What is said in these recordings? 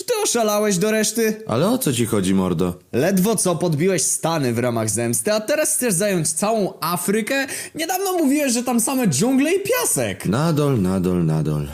Czy ty oszalałeś do reszty? Ale o co ci chodzi, mordo? Ledwo co podbiłeś Stany w ramach zemsty, a teraz chcesz zająć całą Afrykę? Niedawno mówiłeś, że tam same dżungle i piasek. Nadol, nadol, nadol.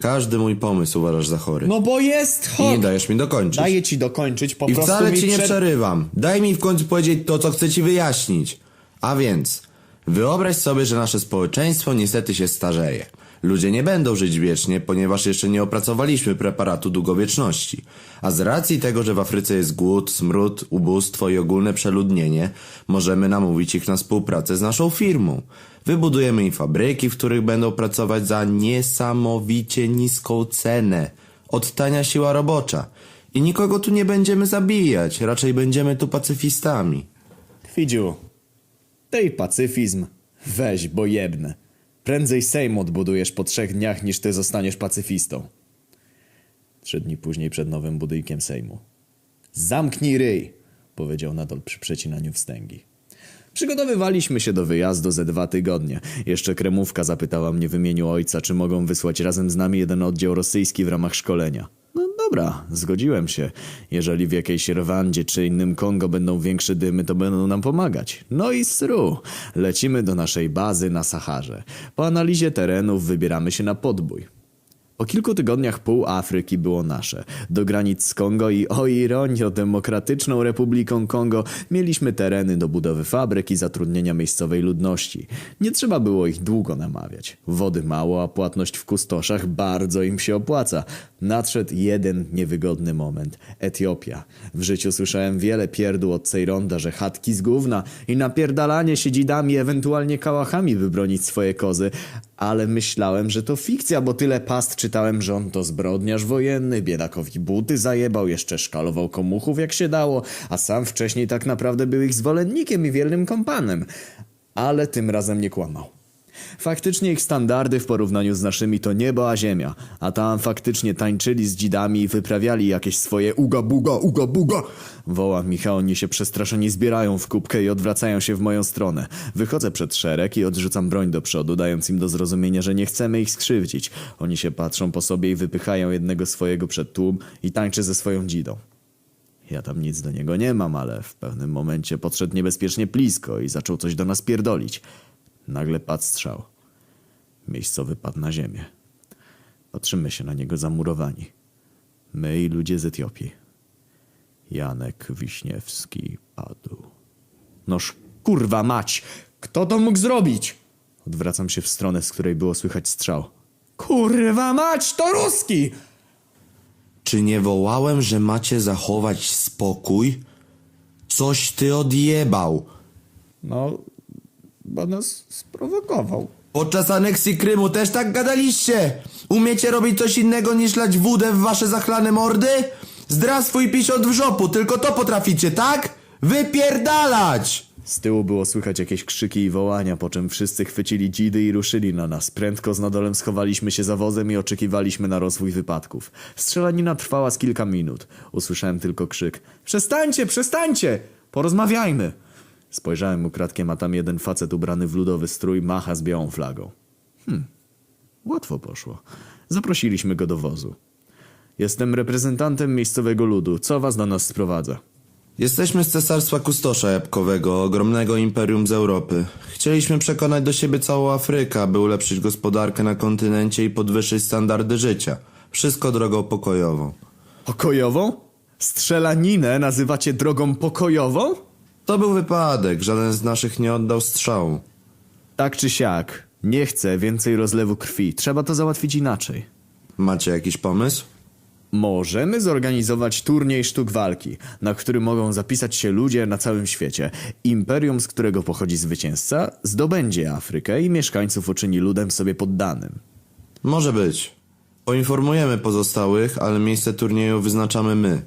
Każdy mój pomysł uważasz za chory. No bo jest I nie dajesz mi dokończyć. Daję ci dokończyć, po I prostu wcale mi ci nie przed- przerywam. Daj mi w końcu powiedzieć to, co chcę ci wyjaśnić. A więc, wyobraź sobie, że nasze społeczeństwo niestety się starzeje. Ludzie nie będą żyć wiecznie, ponieważ jeszcze nie opracowaliśmy preparatu długowieczności. A z racji tego, że w Afryce jest głód, smród, ubóstwo i ogólne przeludnienie, możemy namówić ich na współpracę z naszą firmą. Wybudujemy im fabryki, w których będą pracować za niesamowicie niską cenę. Odtania siła robocza. I nikogo tu nie będziemy zabijać, raczej będziemy tu pacyfistami. Kwidziu, tej pacyfizm weź, bo jebnę. Prędzej Sejm odbudujesz po trzech dniach, niż ty zostaniesz pacyfistą. Trzy dni później przed nowym budynkiem Sejmu. Zamknij ryj, powiedział Nadol przy przecinaniu wstęgi. Przygotowywaliśmy się do wyjazdu ze dwa tygodnie. Jeszcze kremówka zapytała mnie w imieniu ojca, czy mogą wysłać razem z nami jeden oddział rosyjski w ramach szkolenia. Dobra, zgodziłem się. Jeżeli w jakiejś Rwandzie czy innym Kongo będą większe dymy, to będą nam pomagać. No i sru. Lecimy do naszej bazy na Saharze. Po analizie terenów wybieramy się na podbój. Po kilku tygodniach pół Afryki było nasze. Do granic z Kongo i o ironio Demokratyczną Republiką Kongo mieliśmy tereny do budowy fabryk i zatrudnienia miejscowej ludności. Nie trzeba było ich długo namawiać. Wody mało, a płatność w kustoszach bardzo im się opłaca. Nadszedł jeden niewygodny moment. Etiopia. W życiu słyszałem wiele pierdół od Cejronda, że chatki z gówna i napierdalanie się dzidami, ewentualnie kałachami by bronić swoje kozy, ale myślałem, że to fikcja, bo tyle past czytałem, że on to zbrodniarz wojenny, biedakowi buty zajebał, jeszcze szkalował komuchów jak się dało, a sam wcześniej tak naprawdę był ich zwolennikiem i wiernym kompanem. Ale tym razem nie kłamał. Faktycznie ich standardy w porównaniu z naszymi to niebo a ziemia, a tam faktycznie tańczyli z dzidami i wyprawiali jakieś swoje uga buga, uga buga. Woła Michał, oni się przestraszeni zbierają w kubkę i odwracają się w moją stronę. Wychodzę przed szereg i odrzucam broń do przodu, dając im do zrozumienia, że nie chcemy ich skrzywdzić. Oni się patrzą po sobie i wypychają jednego swojego przed tłum i tańczy ze swoją dzidą. Ja tam nic do niego nie mam, ale w pewnym momencie podszedł niebezpiecznie blisko i zaczął coś do nas pierdolić. Nagle padł strzał. Miejscowy padł na ziemię. Patrzymy się na niego zamurowani. My i ludzie z Etiopii. Janek Wiśniewski padł. Noż kurwa mać! Kto to mógł zrobić? Odwracam się w stronę, z której było słychać strzał. Kurwa mać, to Ruski! Czy nie wołałem, że macie zachować spokój? Coś ty odjebał. No, bo nas sprowokował. Podczas aneksji Krymu też tak gadaliście? Umiecie robić coś innego niż lać wódę w wasze zachlane mordy? Zdrastwo i pisiot w żopu, tylko to potraficie, tak? Wypierdalać! Z tyłu było słychać jakieś krzyki i wołania, po czym wszyscy chwycili dzidy i ruszyli na nas. Prędko z nadolem schowaliśmy się za wozem i oczekiwaliśmy na rozwój wypadków. Strzelanina trwała z kilka minut. Usłyszałem tylko krzyk. Przestańcie, przestańcie! Porozmawiajmy! Spojrzałem ukradkiem, a tam jeden facet ubrany w ludowy strój macha z białą flagą. Hmm, łatwo poszło. Zaprosiliśmy go do wozu. Jestem reprezentantem miejscowego ludu. Co was do nas sprowadza? Jesteśmy z cesarstwa Kustosza Jabłkowego, ogromnego imperium z Europy. Chcieliśmy przekonać do siebie całą Afrykę, aby ulepszyć gospodarkę na kontynencie i podwyższyć standardy życia. Wszystko drogą pokojową. Pokojową? Strzelaninę nazywacie drogą pokojową? To był wypadek, żaden z naszych nie oddał strzału. Tak czy siak, nie chcę więcej rozlewu krwi. Trzeba to załatwić inaczej. Macie jakiś pomysł? Możemy zorganizować turniej sztuk walki, na który mogą zapisać się ludzie na całym świecie. Imperium, z którego pochodzi zwycięzca, zdobędzie Afrykę i mieszkańców uczyni ludem sobie poddanym. Może być. Poinformujemy pozostałych, ale miejsce turnieju wyznaczamy my.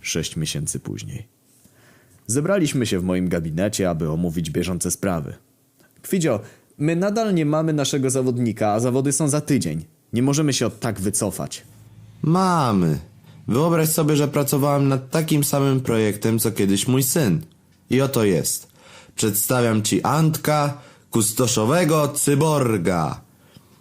Sześć miesięcy później. Zebraliśmy się w moim gabinecie, aby omówić bieżące sprawy. Kwidzio, my nadal nie mamy naszego zawodnika, a zawody są za tydzień. Nie możemy się od tak wycofać. Mamy. Wyobraź sobie, że pracowałem nad takim samym projektem, co kiedyś mój syn. I oto jest. Przedstawiam ci Antka, kustoszowego cyborga.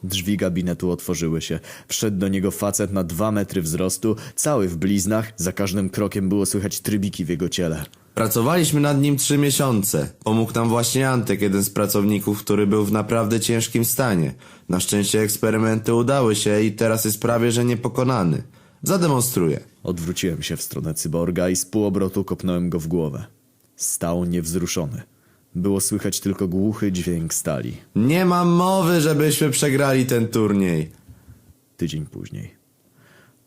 Drzwi gabinetu otworzyły się. Wszedł do niego facet na dwa metry wzrostu, cały w bliznach, za każdym krokiem było słychać trybiki w jego ciele. Pracowaliśmy nad nim trzy miesiące. Pomógł nam właśnie Antek, jeden z pracowników, który był w naprawdę ciężkim stanie. Na szczęście eksperymenty udały się i teraz jest prawie że niepokonany. Zademonstruję. Odwróciłem się w stronę cyborga i z półobrotu kopnąłem go w głowę. Stał niewzruszony. Było słychać tylko głuchy dźwięk stali. Nie mam mowy, żebyśmy przegrali ten turniej. Tydzień później.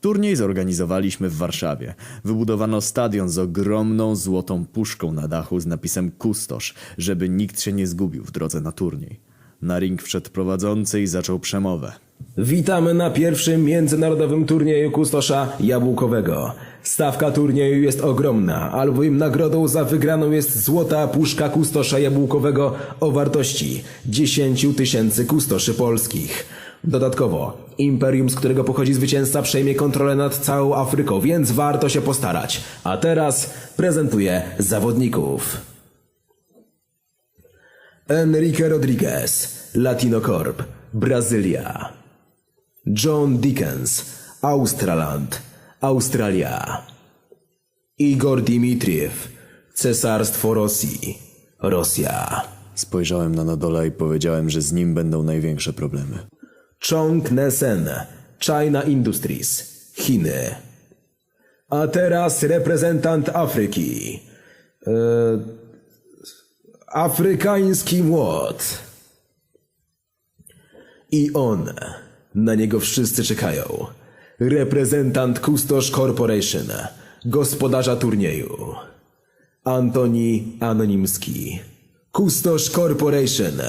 Turniej zorganizowaliśmy w Warszawie. Wybudowano stadion z ogromną złotą puszką na dachu z napisem Kustosz, żeby nikt się nie zgubił w drodze na turniej. Na ring wszedł prowadzący i zaczął przemowę. Witamy na pierwszym międzynarodowym turnieju kustosza jabłkowego. Stawka turnieju jest ogromna, albowiem nagrodą za wygraną jest złota puszka kustosza jabłkowego o wartości 10 tysięcy kustoszy polskich. Dodatkowo, imperium, z którego pochodzi zwycięzca, przejmie kontrolę nad całą Afryką, więc warto się postarać. A teraz prezentuję zawodników. Enrique Rodriguez, Latino Corp, Brazylia. John Dickens, Australand, Australia. Igor Dimitriew, Cesarstwo Rosji, Rosja. Spojrzałem na Nadola i powiedziałem, że z nim będą największe problemy. Chong Nesen, China Industries, Chiny. A teraz reprezentant Afryki. E, afrykański młot. I on. Na niego wszyscy czekają. Reprezentant Kustosz Corporation, gospodarza turnieju. Antoni Anonimski. Kustosz Corporation.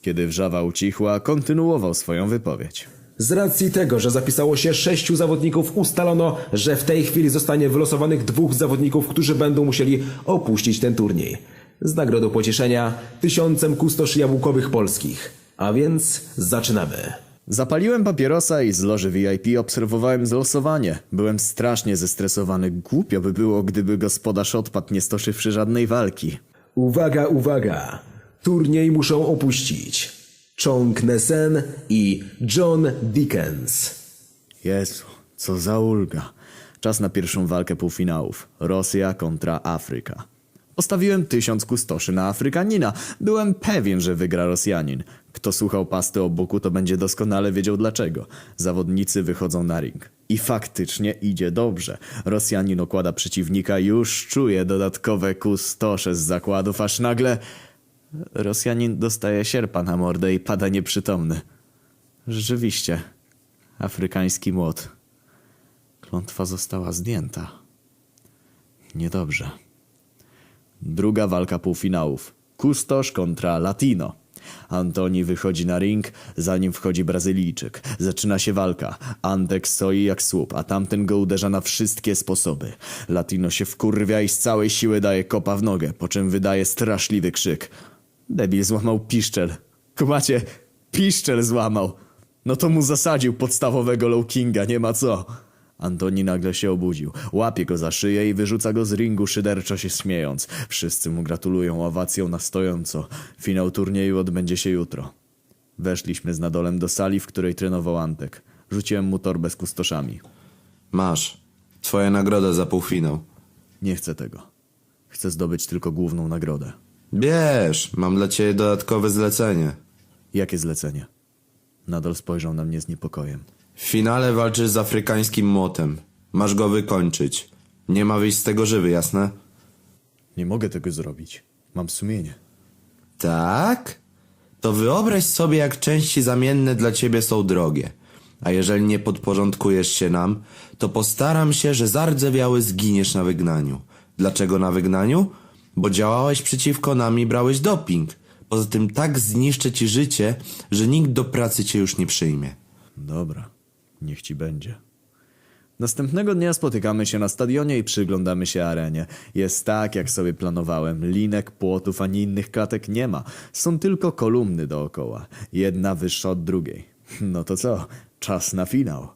Kiedy wrzawa ucichła, kontynuował swoją wypowiedź. Z racji tego, że zapisało się sześciu zawodników, ustalono, że w tej chwili zostanie wylosowanych dwóch zawodników, którzy będą musieli opuścić ten turniej. Z nagrodą pocieszenia tysiącem kustoszy jabłkowych polskich. A więc zaczynamy. Zapaliłem papierosa i z loży VIP obserwowałem zlosowanie. Byłem strasznie zestresowany. Głupio by było, gdyby gospodarz odpadł, nie stoczywszy żadnej walki. Uwaga, uwaga! Turniej muszą opuścić Chong Nesen i John Dickens. Jezu, co za ulga. Czas na pierwszą walkę półfinałów. Rosja kontra Afryka. Postawiłem tysiąc kustoszy na Afrykanina. Byłem pewien, że wygra Rosjanin. Kto słuchał pasty o boku, to będzie doskonale wiedział dlaczego. Zawodnicy wychodzą na ring. I faktycznie idzie dobrze. Rosjanin okłada przeciwnika, już czuje dodatkowe kustosze z zakładów, aż nagle... Rosjanin dostaje sierpa na mordę i pada nieprzytomny. Rzeczywiście. Afrykański młot. Klątwa została zdjęta. Niedobrze. Druga walka półfinałów. Kustosz kontra Latino. Antoni wychodzi na ring, za nim wchodzi Brazylijczyk. Zaczyna się walka. Antek stoi jak słup, a tamten go uderza na wszystkie sposoby. Latino się wkurwia i z całej siły daje kopa w nogę, po czym wydaje straszliwy krzyk. Debil złamał piszczel. Kumacie, piszczel złamał. No to mu zasadził podstawowego low kinga, nie ma co. Antoni nagle się obudził. Łapie go za szyję i wyrzuca go z ringu, szyderczo się śmiejąc. Wszyscy mu gratulują owacją na stojąco. Finał turnieju odbędzie się jutro. Weszliśmy z Nadolem do sali, w której trenował Antek. Rzuciłem mu torbę z kustoszami. Masz. Twoja nagroda za półfinał. Nie chcę tego. Chcę zdobyć tylko główną nagrodę. Bierz, mam dla ciebie dodatkowe zlecenie. Jakie zlecenie? Nadal spojrzał na mnie z niepokojem. W finale walczysz z afrykańskim młotem. Masz go wykończyć. Nie ma wyjść z tego żywy, jasne? Nie mogę tego zrobić. Mam sumienie. Tak? To wyobraź sobie, jak części zamienne dla ciebie są drogie. A jeżeli nie podporządkujesz się nam, to postaram się, że zardzewiały zginiesz na wygnaniu. Dlaczego na wygnaniu? Bo działałeś przeciwko nam i brałeś doping. Poza tym tak zniszczę ci życie, że nikt do pracy cię już nie przyjmie. Dobra, niech ci będzie. Następnego dnia spotykamy się na stadionie i przyglądamy się arenie. Jest tak, jak sobie planowałem. Linek, płotów ani innych klatek nie ma. Są tylko kolumny dookoła. Jedna wyższa od drugiej. No to co? Czas na finał.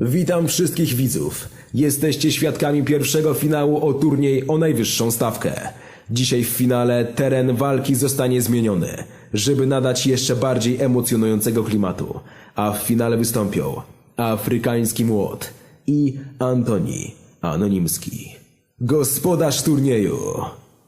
Witam wszystkich widzów. Jesteście świadkami pierwszego finału o turniej o najwyższą stawkę. Dzisiaj w finale teren walki zostanie zmieniony, żeby nadać jeszcze bardziej emocjonującego klimatu. A w finale wystąpią Afrykański Młot i Antoni Anonimski. Gospodarz turnieju.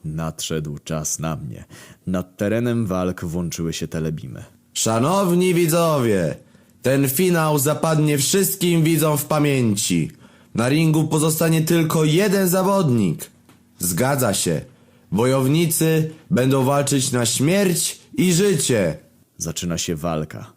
Nadszedł czas na mnie. Nad terenem walk włączyły się telebimy. Szanowni widzowie, ten finał zapadnie wszystkim widzom w pamięci. Na ringu pozostanie tylko jeden zawodnik. Zgadza się. Wojownicy będą walczyć na śmierć i życie. Zaczyna się walka.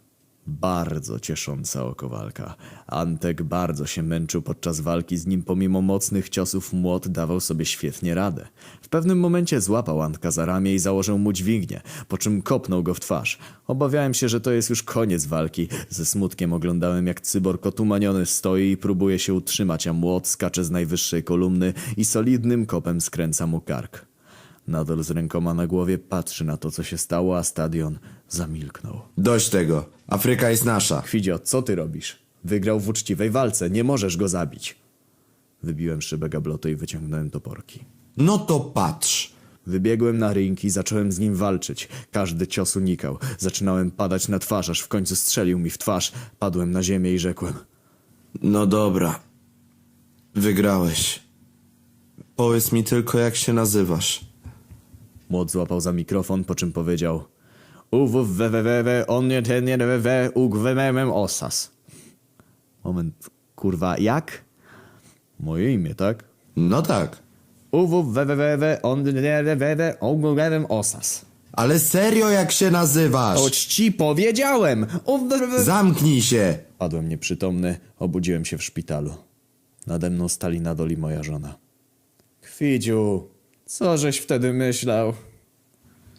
Bardzo ciesząca oko walka. Antek bardzo się męczył podczas walki z nim, pomimo mocnych ciosów młot dawał sobie świetnie radę. W pewnym momencie złapał Antka za ramię i założył mu dźwignię, po czym kopnął go w twarz. Obawiałem się, że to jest już koniec walki. Ze smutkiem oglądałem, jak cyborg otumaniony stoi i próbuje się utrzymać, a młot skacze z najwyższej kolumny i solidnym kopem skręca mu kark. Nadal z rękoma na głowie patrzy na to, co się stało, a stadion zamilknął. Dość tego. Afryka jest nasza. Chwidzio, co ty robisz? Wygrał w uczciwej walce, nie możesz go zabić. Wybiłem szybę gablotu i wyciągnąłem toporki. No to patrz. Wybiegłem na ring i zacząłem z nim walczyć. Każdy cios unikał. Zaczynałem padać na twarz, aż w końcu strzelił mi w twarz. Padłem na ziemię i rzekłem. No dobra. Wygrałeś. Powiedz mi tylko, jak się nazywasz. Młot złapał za mikrofon, po czym powiedział UWWWW, on nie ten nie we ugwemem osas. Moment, kurwa, jak? Moje imię, tak? No tak. UWWWW, on nie we ugwemem osas. Ale serio, jak się nazywasz? Choć ci powiedziałem! Zamknij się. Padłem nieprzytomny, obudziłem się w szpitalu. Nade mną stali Nadol i moja żona. Kwidziu, co żeś wtedy myślał?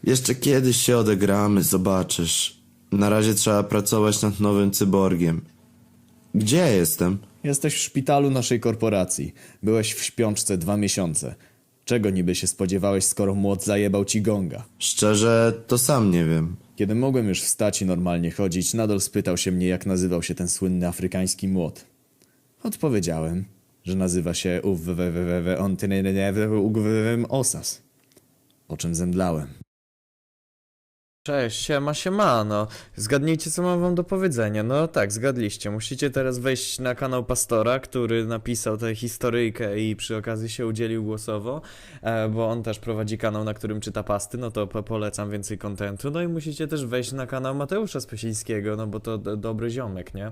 Jeszcze kiedyś się odegramy, zobaczysz. Na razie trzeba pracować nad nowym cyborgiem. Gdzie ja jestem? Jesteś w szpitalu naszej korporacji. Byłeś w śpiączce dwa miesiące. Czego niby się spodziewałeś, skoro młot zajebał ci gonga? Szczerze, to sam nie wiem. Kiedy mogłem już wstać i normalnie chodzić, Nadol spytał się mnie, jak nazywał się ten słynny afrykański młot. Odpowiedziałem, że nazywa się Osas. Po czym zemdlałem. Cześć, siema, siemano. Zgadnijcie, co mam wam do powiedzenia. No tak, zgadliście. Musicie teraz wejść na kanał Pastora, który napisał tę historyjkę i przy okazji się udzielił głosowo, e, bo on też prowadzi kanał, na którym czyta pasty, no to po polecam więcej kontentu. No i musicie też wejść na kanał Mateusza Spysińskiego, no bo to dobry ziomek, nie?